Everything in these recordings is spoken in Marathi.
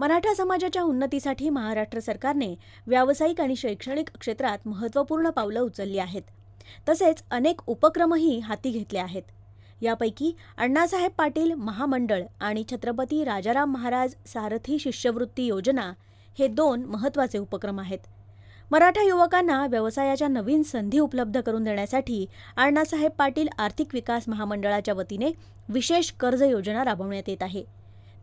मराठा समाजाच्या उन्नतीसाठी महाराष्ट्र सरकारने व्यावसायिक आणि शैक्षणिक क्षेत्रात महत्त्वपूर्ण पावलं उचलली आहेत. तसेच अनेक उपक्रमही हाती घेतले आहेत. यापैकी अण्णासाहेब पाटील महामंडळ आणि छत्रपती राजाराम महाराज सारथी शिष्यवृत्ती योजना हे दोन महत्त्वाचे उपक्रम आहेत. मराठा युवकांना व्यवसायाच्या नवीन संधी उपलब्ध करून देण्यासाठी अण्णासाहेब पाटील आर्थिक विकास महामंडळाच्या वतीने विशेष कर्ज योजना राबवण्यात येत आहे.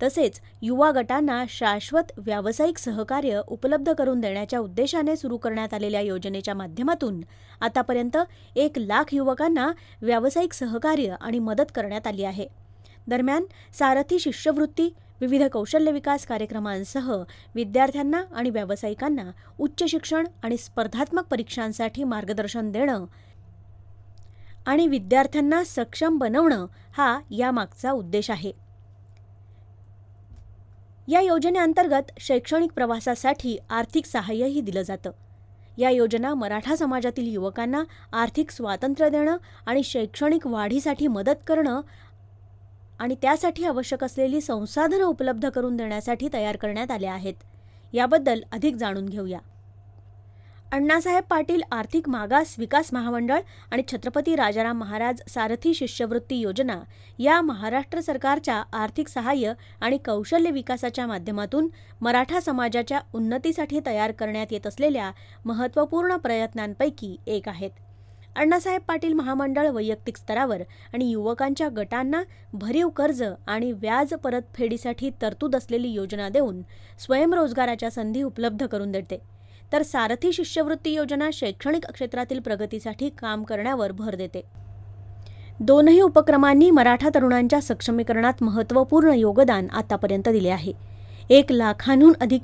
तसेच युवा गटांना शाश्वत व्यावसायिक सहकार्य उपलब्ध करून देण्याच्या उद्देशाने सुरू करण्यात आलेल्या योजनेच्या माध्यमातून आतापर्यंत एक लाख युवकांना व्यावसायिक सहकार्य आणि मदत करण्यात आली आहे. दरम्यान सारथी शिष्यवृत्ती विविध कौशल्य विकास कार्यक्रमांसह विद्यार्थ्यांना आणि व्यावसायिकांना उच्च शिक्षण आणि स्पर्धात्मक परीक्षांसाठी मार्गदर्शन देणं आणि विद्यार्थ्यांना सक्षम बनवणं हा यामागचा उद्देश आहे. या योजनेअंतर्गत शैक्षणिक प्रवासासाठी आर्थिक सहाय्यही दिलं जातं. या योजना मराठा समाजातील युवकांना आर्थिक स्वातंत्र्य देणं आणि शैक्षणिक वाढीसाठी मदत करणं आणि त्यासाठी आवश्यक असलेली संसाधनं उपलब्ध करून देण्यासाठी तयार करण्यात आल्या आहेत. याबद्दल अधिक जाणून घेऊया. अण्णासाहेब पाटील आर्थिक मागास विकास महामंडळ आणि छत्रपती राजाराम महाराज सारथी शिष्यवृत्ती योजना या महाराष्ट्र सरकारच्या आर्थिक सहाय्य आणि कौशल्य विकासाच्या माध्यमातून मराठा समाजाच्या उन्नतीसाठी तयार करण्यात येत असलेल्या महत्त्वपूर्ण प्रयत्नांपैकी एक आहेत. अण्णासाहेब पाटील महामंडळ वैयक्तिक स्तरावर आणि युवकांच्या गटांना भरीव कर्ज आणि व्याज परतफेडीसाठी तरतूद असलेली योजना देऊन स्वयंरोजगाराच्या संधी उपलब्ध करून देते. तर सारथी शिष्यवृत्ती योजना शैक्षणिक क्षेत्रातील प्रगतीसाठी काम करण्यावर भर देते. दोनही उपक्रमांनी मराठा तरुणांच्या सक्षमीकरणात महत्त्वपूर्ण योगदान आतापर्यंत दिले आहे. एक लाखांहून अधिक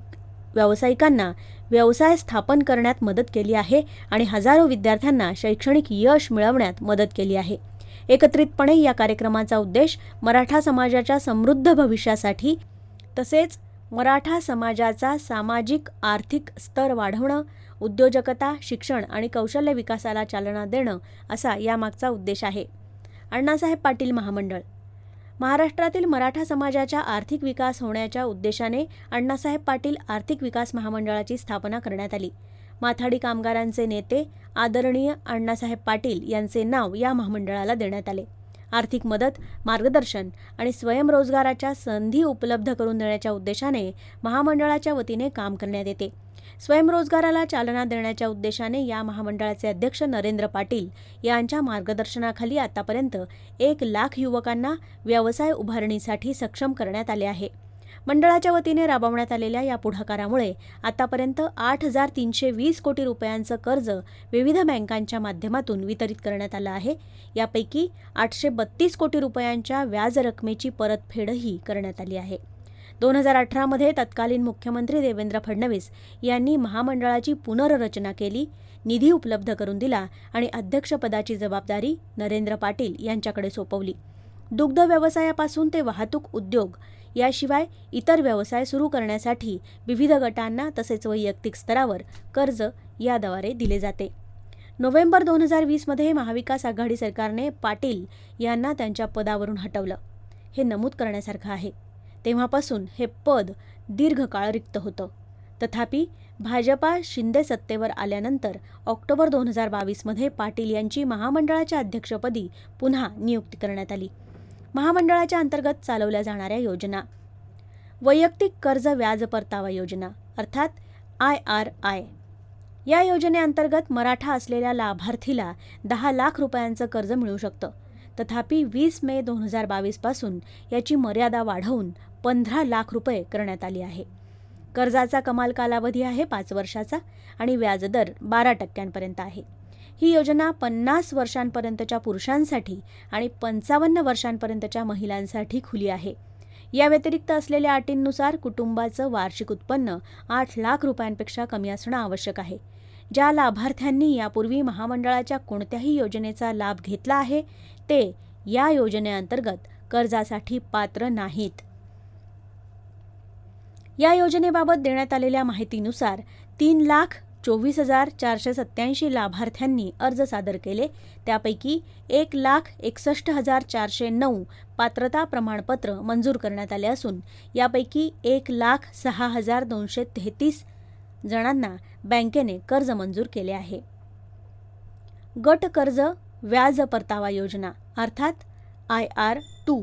व्यावसायिकांना व्यवसाय स्थापन करण्यात मदत केली आहे आणि हजारो विद्यार्थ्यांना शैक्षणिक यश मिळवण्यात मदत केली आहे. एकत्रितपणे या कार्यक्रमाचा उद्देश मराठा समाजाच्या समृद्ध भविष्यासाठी तसेच मराठा समाजाचा सामाजिक आर्थिक स्तर वाढवणं उद्योजकता शिक्षण आणि कौशल्य विकासाला चालना देणं असा यामागचा उद्देश आहे. अण्णासाहेब पाटील महामंडळ. महाराष्ट्रातील मराठा समाजाच्या आर्थिक विकास होण्याच्या उद्देशाने अण्णासाहेब पाटील आर्थिक विकास महामंडळाची स्थापना करण्यात आली. माथाडी कामगारांचे नेते आदरणीय अण्णासाहेब पाटील यांचे नाव या महामंडळाला देण्यात आले. आर्थिक मदत मार्गदर्शन आणि स्वयंरोजगाराच्या संधी उपलब्ध करून देण्याच्या उद्देशाने महामंडळाच्या वतीने काम करण्यात येते. स्वयंरोजगाराला चालना देण्याच्या उद्देशाने या महामंडळाचे अध्यक्ष नरेंद्र पाटील यांच्या मार्गदर्शनाखाली आतापर्यंत एक लाख युवकांना व्यवसाय उभारणीसाठी सक्षम करण्यात आले आहे. मंडळाच्या वतीने राबवण्यात आलेल्या या पुढाकारामुळे आतापर्यंत आठ हजार तीनशे वीस कोटी रुपयांचं कर्ज विविध बँकांच्या माध्यमातून वितरित करण्यात आलं आहे. यापैकी आठशे बत्तीस कोटी रुपयांच्या व्याज रकमेची परतफेडही करण्यात आली आहे. दोन हजार अठरामध्ये तत्कालीन मुख्यमंत्री देवेंद्र फडणवीस यांनी महामंडळाची पुनर्रचना केली निधी उपलब्ध करून दिला आणि अध्यक्षपदाची जबाबदारी नरेंद्र पाटील यांच्याकडे सोपवली. दुग्ध व्यवसायापासून ते वाहतूक उद्योग याशिवाय इतर व्यवसाय सुरू करण्यासाठी विविध गटांना तसेच वैयक्तिक स्तरावर कर्ज याद्वारे दिले जाते. नोव्हेंबर दोन हजार वीसमध्ये महाविकास आघाडी सरकारने पाटील यांना त्यांच्या पदावरून हटवलं. हे नमूद करण्यासारखं आहे. तेव्हापासून हे पद दीर्घकाळ रिक्त होतं. तथापि भाजपा शिंदे सत्तेवर आल्यानंतर ऑक्टोबर दोन हजार बावीसमध्ये पाटील यांची महामंडळाच्या अध्यक्षपदी पुन्हा नियुक्ती करण्यात आली. महामंडळाच्या अंतर्गत चालवल्या जाणाऱ्या योजना. वैयक्तिक कर्ज व्याज परतावा योजना अर्थात आय आर आय. या योजनेअंतर्गत मराठा असलेल्या लाभार्थीला दहा लाख रुपयांचं कर्ज मिळू शकतं. तथापि वीस मे दोन हजार बावीसपासून याची मर्यादा वाढवून पंधरा लाख रुपये करण्यात आली आहे. कर्जाचा कमाल कालावधी आहे पाच वर्षाचा आणि व्याजदर बारा टक्क्यांपर्यंत आहे. ही योजना पन्नास वर्षांपर्यंतच्या पुरुषांसाठी आणि पंचावन्न वर्षांपर्यंतच्या महिलांसाठी खुली आहे. या व्यतिरिक्त असलेल्या अटींनुसार कुटुंबाचं वार्षिक उत्पन्न आठ लाख रुपयांपेक्षा कमी असणं आवश्यक आहे. ज्या लाभार्थ्यांनी यापूर्वी महामंडळाच्या कोणत्याही योजनेचा लाभ घेतला आहे ते या योजनेअंतर्गत कर्जासाठी पात्र नाहीत. या योजनेबाबत देण्यात आलेल्या माहितीनुसार तीन लाख चोवीस हजार चारशे सत्याऐंशी लाभार्थ्यांनी अर्ज सादर केले. त्यापैकी एक लाख एकसष्ट हजार चारशे नऊ पात्रता प्रमाणपत्र मंजूर करण्यात आले असून यापैकी एक लाख सहा हजार दोनशे तेहतीस जणांना बँकेने कर्ज मंजूर केले आहे. गट कर्ज व्याज परतावा योजना अर्थात आय आर टू.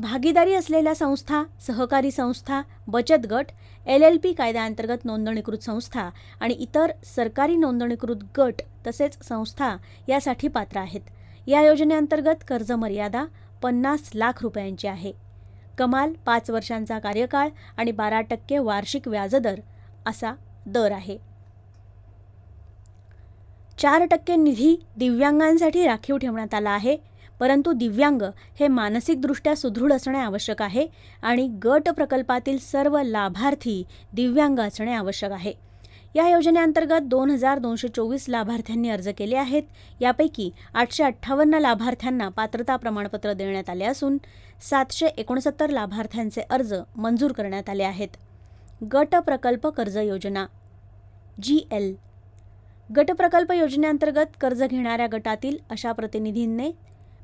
भागीदारी असलेल्या संस्था सहकारी संस्था बचत गट एल एल पी कायद्याअंतर्गत नोंदणीकृत संस्था आणि इतर सरकारी नोंदणीकृत गट तसेच संस्था यासाठी पात्र आहेत. या योजनेअंतर्गत कर्ज मर्यादा पन्नास लाख रुपयांची आहे. कमाल पाच वर्षांचा कार्यकाळ आणि बारा टक्के वार्षिक व्याजदर असा दर आहे. चार टक्के निधी दिव्यांगांसाठी राखीव ठेवण्यात आला आहे. परंतु दिव्यांग हे मानसिकदृष्ट्या सुदृढ असणे आवश्यक आहे आणि गट प्रकल्पातील सर्व लाभार्थी दिव्यांग असणे आवश्यक आहे. या योजनेअंतर्गत दोन हजार दोनशे चोवीस लाभार्थ्यांनी अर्ज केले आहेत. यापैकी आठशे अठ्ठावन्न लाभार्थ्यांना पात्रता प्रमाणपत्र देण्यात आले असून सातशे एकोणसत्तर लाभार्थ्यांचे अर्ज मंजूर करण्यात आले आहेत. गट प्रकल्प कर्ज योजना जी एल. गट प्रकल्प योजनेअंतर्गत कर्ज घेणाऱ्या गटातील अशा प्रतिनिधींनी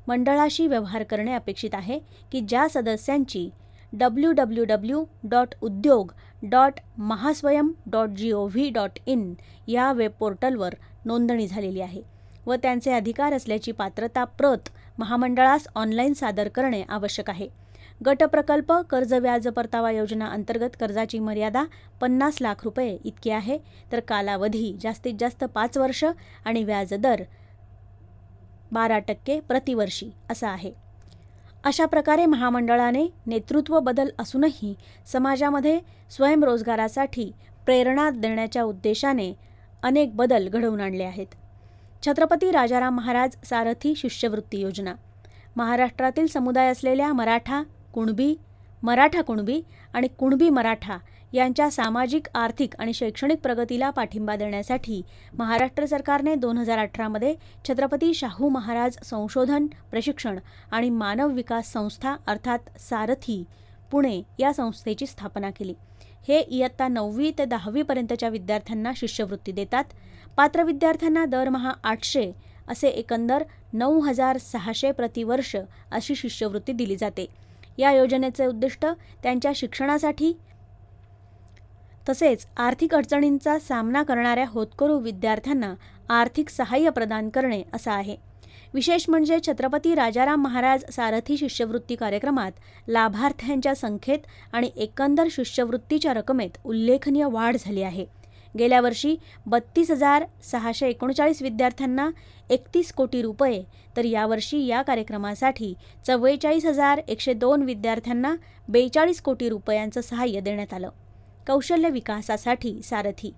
मंडळाशी व्यवहार करणे अपेक्षित आहे की ज्या सदस्यांची W W W dot Udyog dot Mahaswayam dot G O V dot in या वेब पोर्टलवर नोंदणी झालेली आहे व त्यांचे अधिकार असल्याची पात्रता प्रत महामंडळास ऑनलाईन सादर करणे आवश्यक आहे. गट प्रकल्प कर्ज व्याज परतावा योजना अंतर्गत कर्जाची मर्यादा पन्नास लाख रुपये इतकी आहे. तर कालावधी जास्तीत जास्त पाच वर्ष आणि व्याजदर बारा टक्के प्रतिवर्षी असा आहे. अशा प्रकारे महामंडळाने नेतृत्व बदल असूनही समाजामध्ये स्वयंरोजगारासाठी प्रेरणा देण्याच्या उद्देशाने अनेक बदल घडवून आणले आहेत. छत्रपती राजाराम महाराज सारथी शिष्यवृत्ती योजना. महाराष्ट्रातील समुदाय असलेल्या मराठा कुणबी मराठा कुणबी आणि कुणबी मराठा यांच्या सामाजिक आर्थिक आणि शैक्षणिक प्रगतीला पाठिंबा देण्यासाठी महाराष्ट्र सरकारने दोन हजार अठरामध्ये छत्रपती शाहू महाराज संशोधन प्रशिक्षण आणि मानव विकास संस्था अर्थात सारथी पुणे या संस्थेची स्थापना केली. हे इयत्ता नववी ते दहावीपर्यंतच्या विद्यार्थ्यांना शिष्यवृत्ती देतात. पात्र विद्यार्थ्यांना दरमहा आठशे असे एकंदर नऊ हजार सहाशे प्रतिवर्ष अशी शिष्यवृत्ती दिली जाते. या योजनेचे उद्दिष्ट त्यांच्या शिक्षणासाठी. तसेच आर्थिक अडचणींचा सामना करणाऱ्या होतकरू विद्यार्थ्यांना आर्थिक सहाय्य प्रदान करणे असा आहे. विशेष म्हणजे छत्रपती राजाराम महाराज सारथी शिष्यवृत्ती कार्यक्रमात लाभार्थ्यांच्या संख्येत आणि एकंदर शिष्यवृत्तीच्या रकमेत उल्लेखनीय वाढ झाली आहे. गेल्या वर्षी बत्तीस हजार सहाशे एकोणचाळीस विद्यार्थ्यांना एकतीस कोटी रुपये. तर यावर्षी या कार्यक्रमासाठी चव्वेचाळीस हजार एकशे दोन विद्यार्थ्यांना बेचाळीस कोटी रुपयांचं सहाय्य देण्यात आलं. कौशल्य विकासासाठी सारथी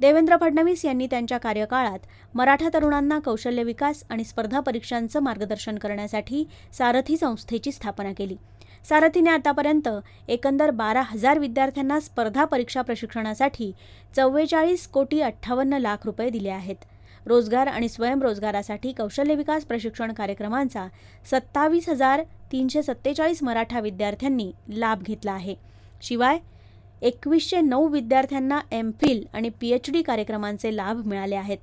देवेंद्र फडणवीस यांनी त्यांच्या कार्यकाळात मराठा तरुणांना कौशल्य विकास आणि स्पर्धा परीक्षांचं मार्गदर्शन करण्यासाठी सारथी संस्थेची स्थापना केली. सारथीने आतापर्यंत एकंदर बारा हजार विद्यार्थ्यांना स्पर्धा परीक्षा प्रशिक्षणासाठी चव्वेचाळीस कोटी अठ्ठावन्न लाख रुपये दिले आहेत. रोजगार आणि स्वयंरोजगारासाठी कौशल्य विकास प्रशिक्षण कार्यक्रमांचा सत्तावीस हजार तीनशे सत्तेचाळीस मराठा विद्यार्थ्यांनी लाभ घेतला आहे. शिवाय एकवीसशे नऊ विद्यार्थ्यांना एम फिल आणि पी एच डी कार्यक्रमांचे लाभ मिळाले आहेत.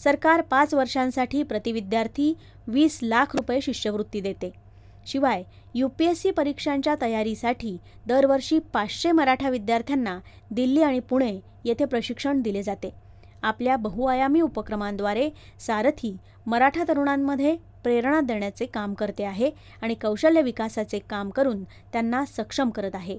सरकार पाच वर्षांसाठी प्रतिविद्यार्थी वीस लाख रुपये शिष्यवृत्ती देते. शिवाय यू पी एस सी परीक्षांच्या तयारीसाठी दरवर्षी पाचशे मराठा विद्यार्थ्यांना दिल्ली आणि पुणे येथे प्रशिक्षण दिले जाते. आपल्या बहुआयामी उपक्रमांद्वारे सारथी मराठा तरुणांमध्ये प्रेरणा देण्याचे काम करते आहे आणि कौशल्य विकासाचे काम करून त्यांना सक्षम करत आहे.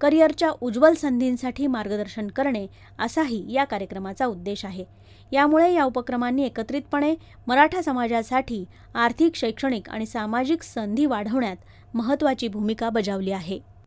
करिअरच्या उज्ज्वल संधींसाठी मार्गदर्शन करणे असाही या कार्यक्रमाचा उद्देश आहे. यामुळे या उपक्रमांनी एकत्रितपणे मराठा समाजासाठी आर्थिक शैक्षणिक आणि सामाजिक संधी वाढवण्यात महत्त्वाची भूमिका बजावली आहे.